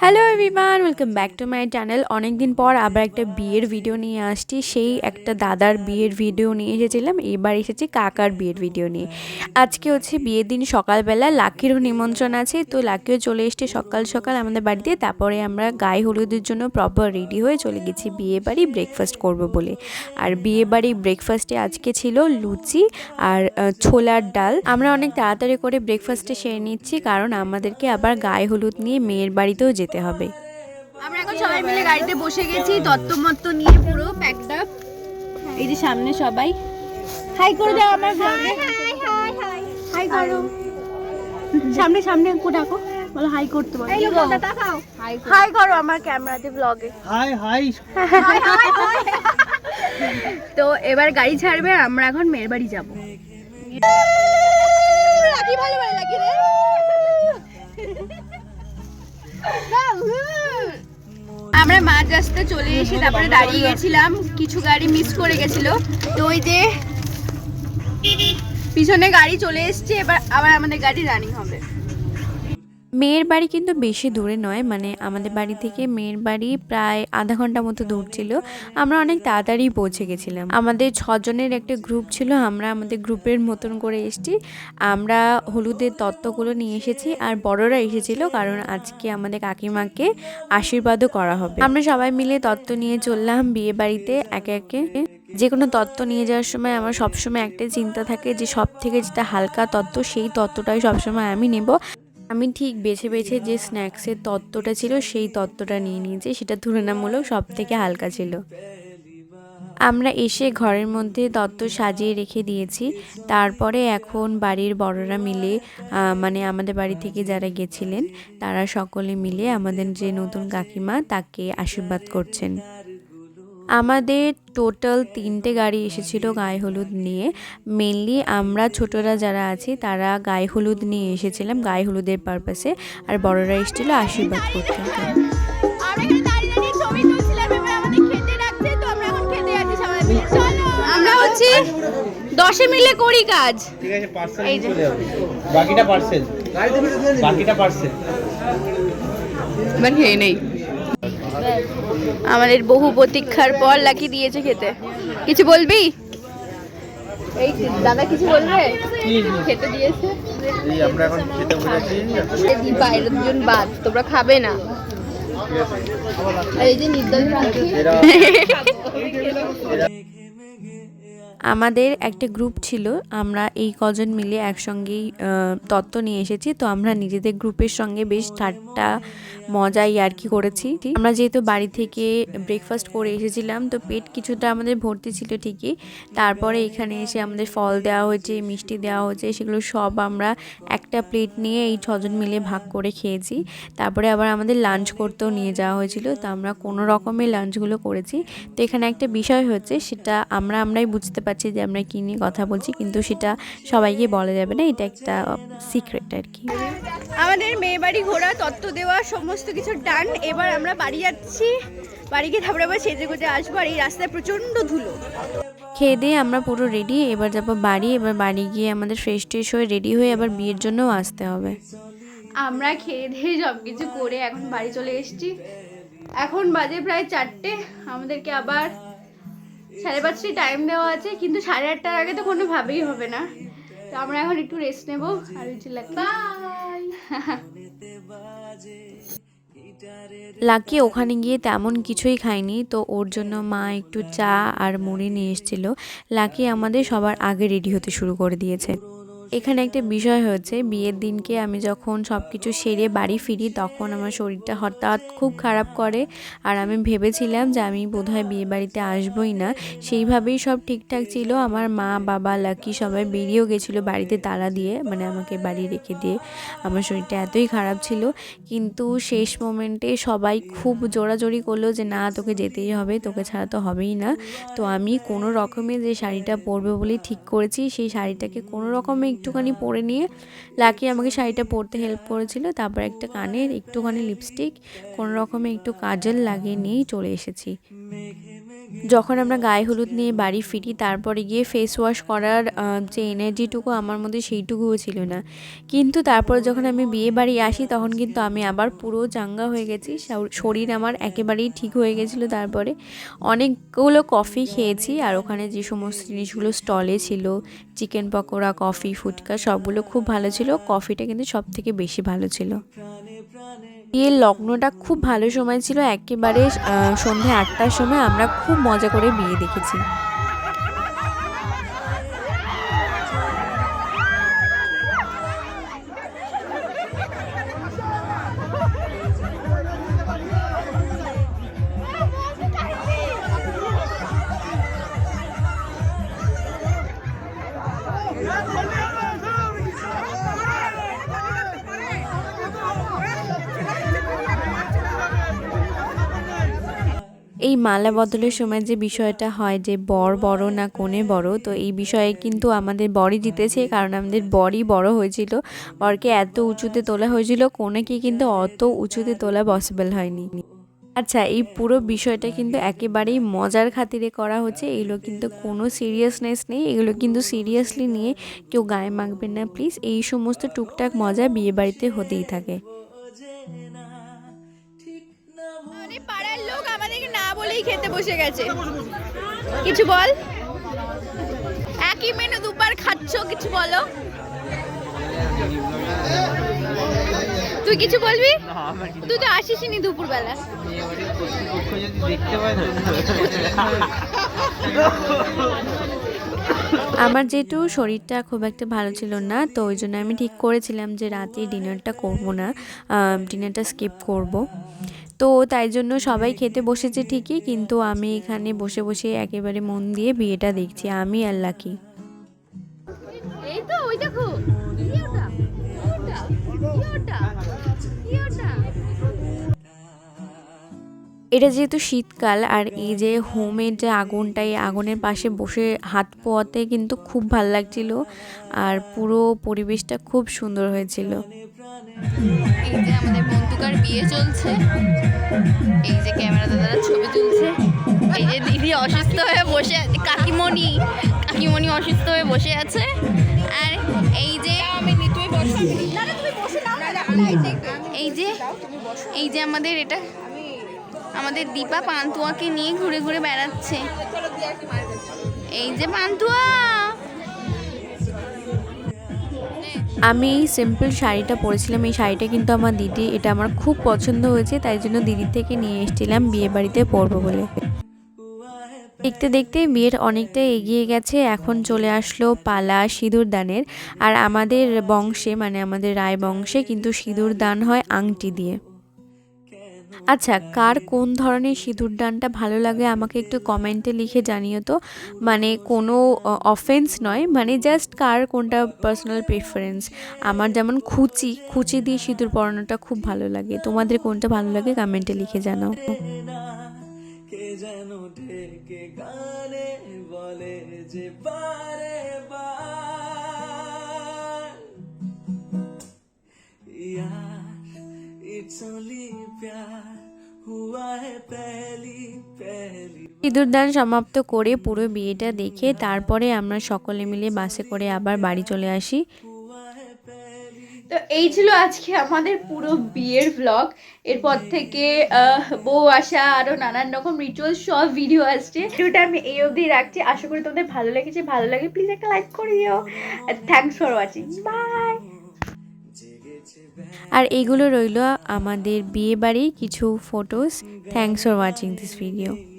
Hello everyone welcome back to my channel অনেক দিন পর আবার একটা বিয়ের ভিডিও নিয়ে আসছি। সেই একটা দাদার বিয়ের ভিডিও নিয়ে এসেছিলাম। এবার এসেছি কাকার বিয়ের ভিডিও নিয়ে। আজকে হচ্ছে বিয়ের দিন সকালবেলা। লাকিরও নিমন্ত্রণ আছে। তো লাকিও চলে এসছে সকাল সকাল আমাদের বাড়িতে। তারপরে আমরা গায়ে হলুদের জন্য প্রপার রেডি হয়ে চলে গেছি। বিয়ে বাড়ি ব্রেকফাস্ট করব বলে। আর বিয়ে বাড়ি ব্রেকফাস্টে আজকে ছিল লুচি আর ছোলার ডাল। আমরা অনেক তাড়াতাড়ি করে ব্রেকফাস্টে সেরে নিচ্ছি। কারণ আমাদেরকে আবার গায়ে হলুদ নিয়ে মেয়ের বাড়িতেও যেতে হবে। আমরা এখন সবাই মিলে গাড়িতে বসে গেছি তত্ত্বমত্ত নিয়ে পুরো প্যাকড আপ এই যে সামনে সবাই। হাই করে দাও আমার ব্লগে হাই করো। সামনে সামনে ডাকো। বলো হাই করতে বলো। হাই করো। আমার ক্যামেরাতে ব্লগে হাই হাই তো এবার গাড়ি ছাড়বে আমরা এখন মেয়ের বাড়ি যাব। লাকি ভালো ভালো লাকি রে। আমরা মাঝ রাস্তা চলে এসে তারপরে দাঁড়িয়ে গেছিলাম। কিছু গাড়ি মিস করে গেছিল। তো ওই যে পিছনে গাড়ি চলে এসছে, এবার আবার আমাদের গাড়ি রানিং হবে। মেয়ের বাড়ি কিন্তু বেশি দূরে নয় মানে আমাদের বাড়ি থেকে মেয়ের বাড়ি প্রায় আধা ঘণ্টা মতো দূর ছিল। আমরা অনেক তাড়াতাড়ি পৌঁছে গেছিলাম। আমাদের ছজনের একটা গ্রুপ ছিল, আমরা আমাদের গ্রুপের মতন করে এসেছি। আমরা হলুদের তত্ত্বগুলো নিয়ে এসেছি আর বড়রা এসেছিল কারণ আজকে আমাদের কাকিমাকে আশীর্বাদও করা হবে। আমরা সবাই মিলে তত্ত্ব নিয়ে চললাম বিয়ে বাড়িতে একে একে। যে কোনো তত্ত্ব নিয়ে যাওয়ার সময় আমার সবসময় একটাই চিন্তা থাকে যে সব থেকে যেটা হালকা তত্ত্ব সেই তত্ত্বটাই সবসময় আমি নেব। আমি ঠিক বেছে বেছে যে স্ন্যাক্সের তত্ত্বটা ছিল, সেই তত্ত্বটা নিয়ে নিয়েছি। সেটা তুলনামূলক সব থেকে হালকা ছিল। আমরা এসে ঘরের মধ্যে তত্ত্ব সাজিয়ে রেখে দিয়েছি। তারপরে এখন বাড়ির বড়রা মিলে মানে আমাদের বাড়ি থেকে যারা গেছিলেন, তারা সকলে মিলে আমাদের যে নতুন কাকিমা, তাকে আশীর্বাদ করছেন। আমাদের টোটাল তিনটে গাড়ি এসেছিল গায়ে হলুদ নিয়ে। মেনলি আমরা ছোটরা যারা আছি তারা গায়ে হলুদ নিয়ে এসেছিলাম গায়ে হলুদের পারপাসে আর বড়রা এসেছিল আশীর্বাদ করতে। আমরা এখানে দাঁড়িয়ে দাঁড়িয়ে ছবি তুলছিলাম এবার আমাদের খেতে ডাকছে তো আমরা এখন খেতে যাচ্ছি সবাই মিলে চলো আমরা হচ্ছে দশে মিলে করি কাজ। ঠিক আছে পার্সেল এই চলে যাবে। বাকিটা পার্সেল বাকিটা পার্সেল মানে খেয়ে নেই। আমাদের বহু প্রতীক্ষার পর লাকি দিয়েছে খেতে। কিছু বলবি? এই দাদা কিছু বলবে? খেতে দিয়েছে। এই আমরা এখন খেতে বসেছি। বাইরে দুজন বাদ তোমরা খাবে না। এই যে নির্দল এরা আমাদের একটা গ্রুপ ছিল, আমরা এই কজন মিলে একসঙ্গেই তত্ত্ব নিয়ে এসেছি। তো আমরা নিজেদের গ্রুপের সঙ্গে বেশ ঠাট্টা, মজাই আর কি করেছি। আমরা যেহেতু বাড়ি থেকে ব্রেকফাস্ট করে এসেছিলাম, তো পেট কিছুটা আমাদের ভর্তি ছিল ঠিকই। তারপরে এখানে এসে আমাদের ফল দেওয়া হয়েছে, মিষ্টি দেওয়া হয়েছে, সেগুলো সব আমরা একটা প্লেট নিয়ে এই ছজন মিলে ভাগ করে খেয়েছি। তারপরে আবার আমাদের লাঞ্চ করতেও নিয়ে যাওয়া হয়েছিল, তো আমরা কোনো রকমের লাঞ্চগুলো করেছি। তো এখানে একটা বিষয় হচ্ছে, সেটা আমরা আমরাই বুঝতে পারছি যে আমরা কী নিয়ে কথা বলছি কিন্তু সেটা সবাইকে বলা যাবে না এটা একটা সিক্রেট আর কি। আমাদের মেয়ে বাড়ি ঘোরা তত্ত্ব দেওয়া সমস্ত কিছু ডান এবার আমরা বাড়ি যাচ্ছি বাড়ি গিয়ে তারপরে আবার সেজে গুজে আসব আর এই রাস্তায় প্রচণ্ড ধুলো। খেয়ে দিয়ে আমরা পুরো রেডি এবার যাব বাড়ি এবার বাড়ি গিয়ে আমাদের ফ্রেশ ট্রেশ হয়ে রেডি হয়ে আবার বিয়ের জন্যও আসতে হবে। আমরা খেয়ে দিয়ে সব কিছু করে এখন বাড়ি চলে এসেছি। এখন বাজে প্রায় চারটে আমাদেরকে আবার সাড়ে পাঁচটায় টাইম দেওয়া আছে, কিন্তু সাড়ে আটটার আগে তো কোনো কোনোভাবেই হবে না। তো আমরা এখন একটু রেস্ট নেব, আর লাকি ওখানে গিয়ে তেমন কিছুই খায়নি, তো ওর জন্য মা একটু চা আর মুড়ি নিয়ে এসেছিল। লাকি আমাদের সবার আগে রেডি হতে শুরু করে দিয়েছে। এখানে একটা বিষয় হচ্ছে বিয়ের দিনকে আমি যখন সব কিছু সেরে বাড়ি ফিরি তখন আমার শরীরটা হঠাৎ খুব খারাপ করে। আর আমি ভেবেছিলাম যে আমি বোধহয় বিয়ে বাড়িতে আসবোই না। সেইভাবেই সব ঠিকঠাক ছিল। আমার মা, বাবা, লাকি সবাই বেরিয়েও গেছিল বাড়িতে তালা দিয়ে মানে আমাকে বাড়ি রেখে দিয়ে। আমার শরীরটা এতই খারাপ ছিল। কিন্তু শেষ মোমেন্টে সবাই খুব জোরাজোরি করল যে না, তোকে যেতেই হবে, তোকে ছাড়া তো হবেই না। তো আমি কোনো রকমে যে শাড়িটা পরবে বলেই ঠিক করেছি, সেই শাড়িটাকে কোনো রকমে একটুখানি পরে নিয়ে লাকি আমাকে শাড়িটা পরতে হেল্প করেছিল। তারপর একটা কানের একটুখানি লিপস্টিক কোনো রকমে একটু কাজল লাগিয়ে নিয়েই চলে এসেছি। যখন আমরা গায়ে হলুদ নিয়ে বাড়ি ফিরি, তারপরে গিয়ে ফেস ওয়াশ করার যে এনার্জিটুকু আমার মধ্যে সেইটুকুও ছিল না। কিন্তু তারপরে যখন আমি বিয়ে বাড়ি আসি, তখন কিন্তু আমি আবার পুরো চাঙ্গা হয়ে গেছি। শরীর আমার একেবারেই ঠিক হয়ে গেছিল তারপরে। অনেকগুলো কফি খেয়েছি, আর ওখানে যে সমস্ত জিনিসগুলো স্টলে ছিল, চিকেন পকোড়া কফি ফুচকা সবগুলো খুব ভালো ছিল। কফিটা কিন্তু সব থেকে বেশি ভালো ছিল। বিয়ের লগ্নটা খুব ভালো সময় ছিল। একেবারে সন্ধে আটটার সময় আমরা খুব মজা করে বিয়ে দেখেছি। এই মালা বদলের সময় যে বিষয়টা হয় যে বর বড় না কোণে বড়, তো এই বিষয়ে কিন্তু আমাদের বরই জিতেছে কারণ আমাদের বরই বড় হয়েছিল। বরকে এত উঁচুতে তোলা হয়েছিল, কোনেকে কিন্তু অত উঁচুতে তোলা পসিবল হয়নি। আচ্ছা এই পুরো বিষয়টা কিন্তু একেবারেই মজার খাতিরে করা হচ্ছে। এগুলো কিন্তু কোনো সিরিয়াসনেস নেই, এগুলো কিন্তু সিরিয়াসলি নিয়ে কেউ গায়ে মাখবেন না প্লিজ এই সমস্ত টুকটাক মজা বিয়ে বাড়িতে হতেই থাকে। মানে পাড়ার লোক, আমাদেরকে না বলেই খেতে বসে গেছে। কিছু বল? একই মেনু দুবার খাচ্ছ, কিছু বলো। তুই কিছু বলবি? তুই তো আসিসনি দুপুরবেলা। আমার যেহেতু শরীরটা খুব একটা ভালো ছিল না, তো ওই জন্য আমি ঠিক করেছিলাম যে রাতে ডিনারটা করব না। ডিনারটা স্কিপ করব। তো তাই জন্য সবাই খেতে বসেছে ঠিকই কিন্তু আমি এখানে বসে বসে একেবারে মন দিয়ে বিয়েটা দেখছি। আমি আর লাকি। এই তো ওই দেখো। এটা যেহেতু শীতকাল আর এই যে হোমের যে আগুনটা এই আগুনের পাশে বসে হাত পোয়াতে কিন্তু খুব ভালো লাগছিল আর পুরো পরিবেশটা খুব সুন্দর হয়েছিল। এই যে আমাদের বন্ধুকার বিয়ে চলছে। এই যে ক্যামেরা দাদারা ছবি তুলছে। এই যে দিদি অসুস্থ হয়ে বসে আছে। কাকিমণি কাকিমণি অসুস্থ হয়ে বসে আছে। আর এই যে এই যে এই যে আমাদের এটা, আমাদের দীপা পান্তুয়াকে নিয়ে ঘুরে ঘুরে বেড়াচ্ছে। এই যে পান্তুয়া! আমি এই সিম্পল শাড়িটা পরেছিলাম। এই শাড়িটা কিন্তু আমার দিদি, এটা আমার খুব পছন্দ হয়েছে, তাই জন্য দিদির থেকে নিয়ে এসেছিলাম, বিয়ে বাড়িতে পরবো বলে। দেখতে দেখতে বিয়ের অনেকটা এগিয়ে গেছে, এখন চলে আসলো পালা সিঁদুর দানের। আর আমাদের বংশে মানে আমাদের রায় বংশে কিন্তু সিঁদুর দান হয় আংটি দিয়ে। আচ্ছা কার কোন ধরনের সিঁদুর দানটা ভালো লাগে আমাকে একটু কমেন্টে লিখে জানিও তো। মানে কোনো অফেন্স নয় মানে জাস্ট কার কোনটা পার্সোনাল প্রেফারেন্স আমার যেমন খুচি খুচি দিয়ে সিঁদুর পরানোটা খুব ভালো লাগে। তোমাদের কোনটা ভালো লাগে কমেন্টে লিখে জানাও। যেন ঢেকে গানে বলে যে সিঁদুরদান সমাপ্ত করে পুরো বিয়েটা দেখে তারপরে আমরা সকলে মিলে বাসে করে আবার বাড়ি চলে আসি। তো এই ছিল আজকে আমাদের পুরো বিয়ের ব্লগ এরপর থেকে বউ আসা আরও নানান রকম রিচুয়াল সব ভিডিও আসছে। ভিডিওটা আমি এই অবধি রাখছি। আশা করি তোমাদের ভালো লেগেছে। ভালো লাগে প্লিজ একটা লাইক করে দিও। থ্যাংকস ফর ওয়াচিং বাই আর এগুলো রইল আমাদের বিয়ে বাড়ির কিছু photos thanks for watching this video